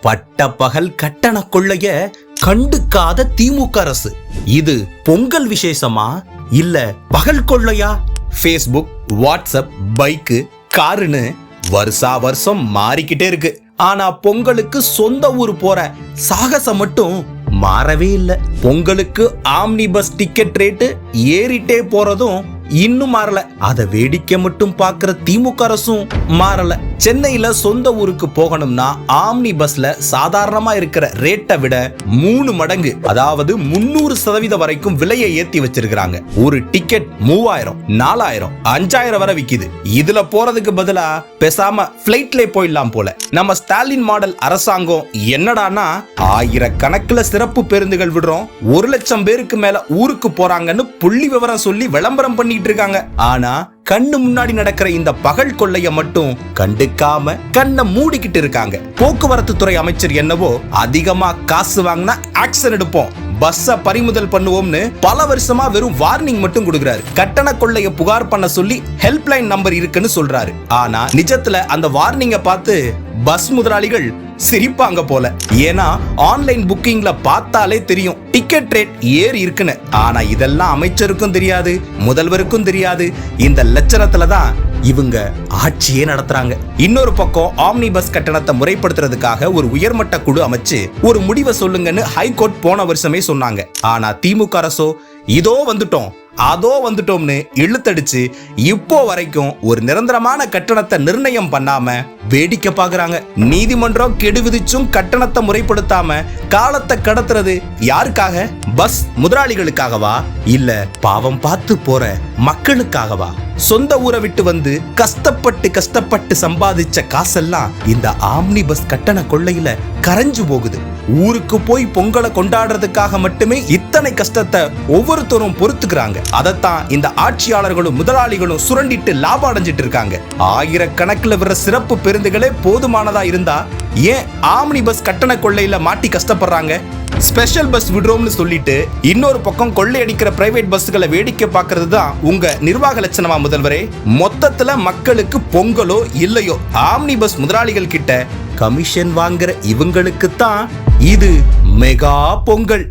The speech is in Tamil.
பட்ட பகல் கட்டண கொள்ளைய கண்டுக்காத திமுக அரசு. இது பொங்கல் விசேஷமா? இல்ல பகல் கொள்ளையா? ஃபேஸ்புக் வாட்ஸ்அப் பைக்கு காருன்னு வருஷா வருஷம் மாறிக்கிட்டே இருக்கு. ஆனா பொங்கலுக்கு சொந்த ஊர் போற சாகசம் மட்டும் மாறவே இல்லை. பொங்கலுக்கு ஆம்னி பஸ் டிக்கெட் ரேட்டு ஏறிட்டே போறதும் இன்னும் மாறல. அதை வேடிக்கை மட்டும் பார்க்கிற திமுக அரசும் மாறல. சென்னையில் சொந்த ஊருக்கு போகணும்னா ஆம்னி பஸ்ல சாதாரணமா இருக்கிற ரேட்டை விட மூணு மடங்கு அதாவது முன்னூறு சதவீதம் வரைக்கும் விலையை ஏத்தி வச்சிருக்கிறாங்க. ஒரு டிக்கெட் மூவாயிரம் நாலாயிரம் அஞ்சாயிரம் வரை விக்குது. இதுல போறதுக்கு பதிலா பேசாம பிளைட்ல போயிடலாம் போல. நம்ம ஸ்டாலின் மாடல் அரசாங்கம் என்னடான்னா ஆயிரக்கணக்கில் சிறப்பு பேருந்துகள் விடுறோம். ஒரு லட்சம் பேருக்கு மேல ஊருக்கு போறாங்கன்னு புள்ளி விவரம் சொல்லி விளம்பரம் பண்ணிட்டு இருக்காங்க. ஆனா கண்ணு முன்னாடி நடக்கிற இந்த பகல் கொள்ளைய மட்டும் கண்டுக்காம கண்ணை மூடிக்கிட்டு இருக்காங்க. போக்குவரத்து துறை அமைச்சர் என்னவோ அதிகமா காசு வாங்கினா ஆக்சன் எடுப்போம். பஸ்ஸ பறிமுதல் பண்ணுவோம்னு பல வருஷமா வெறும் வார்னிங் மட்டும் கொடுக்குறாரு. கட்டண கொள்ளைய புகார் பண்ண சொல்லி ஹெல்ப்லைன் நம்பர் இருக்குன்னு சொல்றாரு. ஆனா நிஜத்துல அந்த வார்னிங்க பார்த்து பஸ் முதலாளிகள் சிரிப்பாங்க போல. ஏன்னா ஆன்லைன் புக்கிங்ல பார்த்தாலே தெரியும் டிக்கெட் ரேட் ஏறி இருக்குன்னு. ஆனா இதெல்லாம் அமைச்சருக்கும் தெரியாது முதல்வருக்கும் தெரியாது. இந்த லட்சணத்துல தான் இவங்க ஆட்சியே நடத்துறாங்க. இன்னொரு பக்கம் ஆம்னி பஸ் கட்டணத்தை முறைப்படுத்துறதுக்காக ஒரு உயர்மட்ட குழு அமைச்சு ஒரு முடிவை சொல்லுங்கன்னு ஹைகோர்ட் போன வருஷமே சொன்னாங்க. ஆனா திமுக அரசோ இதோ வந்துட்டோம். அதோ வந்துட்டோம்னு இழுத்தடிச்சு இப்போ வரைக்கும் ஒரு நிரந்தரமான கட்டணத்தை நிர்ணயம் பண்ணாம வேடிக்கை பாக்குறாங்க. நீதிமன்றம் கெடு விதிச்சும் கட்டணத்தை முறைப்படுத்தாம காலத்தை கடத்துறது யாருக்காக? பஸ் முதலாளிகளுக்காகவா? இல்ல பாவம் பார்த்து போற மக்களுக்காகவா? சொந்த ஊரை விட்டு வந்து கஷ்டப்பட்டு கஷ்டப்பட்டு சம்பாதிச்ச காசெல்லாம் இந்த ஆம்னி பஸ் கட்டண கொள்ளையில கரைஞ்சு போகுது. ஊருக்கு போய் பொங்கலை கொண்டாடுறதுக்காக மட்டுமே இத்தனை கஷ்டத்தை ஒவ்வொருத்தரும் பொறுத்துக்கிறாங்க. அதைத்தான் இந்த ஆட்சியாளர்களும் முதலாளிகளும் சுரண்டிட்டு லாபம் அடைஞ்சிட்டு இருக்காங்க. ஆயிரக்கணக்கில் வர சிறப்பு பேருந்துகளே போதுமானதா இருந்தா ஏன் ஆம்னி பஸ் கட்டண கொள்ளையில மாட்டி கஷ்டப்படுறாங்க? ஸ்பெஷல் பஸ் விடுறோம்னு சொல்லிட்டு இன்னொரு பக்கம் கொள்ளையடிக்கிற பிரைவேட் பஸ்களை வேடிக்கை பார்க்கறது தான் உங்க நிர்வாக லட்சணமா முதல்வரே? மொத்தத்துல மக்களுக்கு பொங்கலோ இல்லையோ? ஆம்னி பஸ் முதலாளிகள் கிட்ட கமிஷன் வாங்குற இவங்களுக்கு தான் இது மெகா பொங்கல்.